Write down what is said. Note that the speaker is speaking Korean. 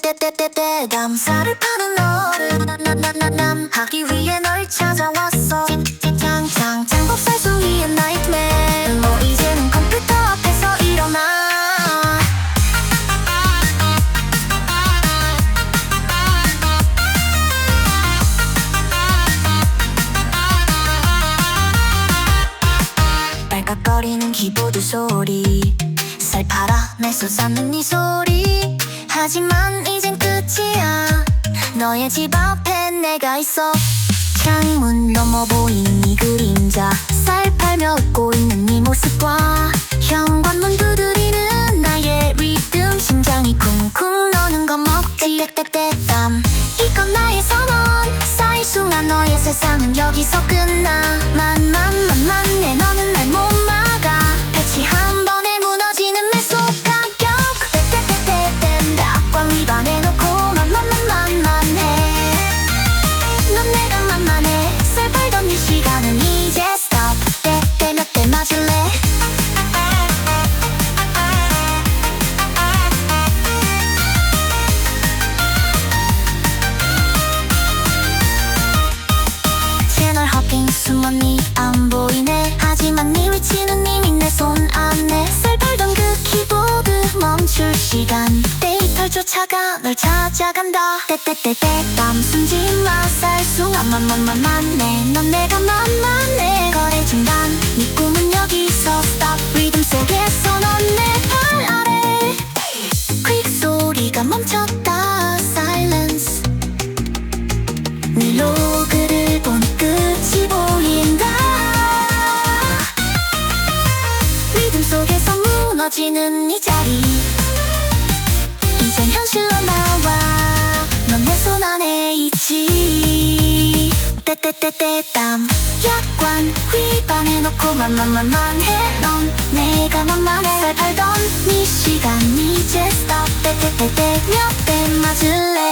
때때때때때 남살을 파는 너를 남남남남 하기 위해 널 찾아왔어. 짱짱 장법살 수위의 nightmare. 뭐 이제는 컴퓨터 앞에서 일어나. 빨갛거리는 키보드 소리. 살팔아 날 쏟아는 이 소리. 하지만 이젠 끝이야. 너의 집 앞에 내가 있어. 창문 너머 보이는 네 그림자. 쌀 팔며 웃고 있는 네 모습과 현관문 두드리는 나의 리듬. 심장이 쿵쿵 너는 겁먹지. 떼떼떼땀. 이건 나의 선언 쌓일 수만 너의 세상은 여기서 끝나 hopping 숨은 니안 보이네. 하지만 네 위치는 이미 내 손 안에 쌀 팔던 그 키보드 멈출 시간. 데이터를 쫓아가 널 찾아간다. 떼떼떼떼 땀 숨지 마 쌀 수 만만만만만해 넌 내가 만만해. 거래 중단. 네 꿈은 무너지는 이 자리. 이젠 현실로 나와. 넌 내 손 안에 있지. 떼떼떼떼땀. 약관 위반해놓고 만만만만 해. 넌 내가 만만해. 살 팔던 네 시간. 이제 stop. 떼떼떼떼. 몇대 맞을래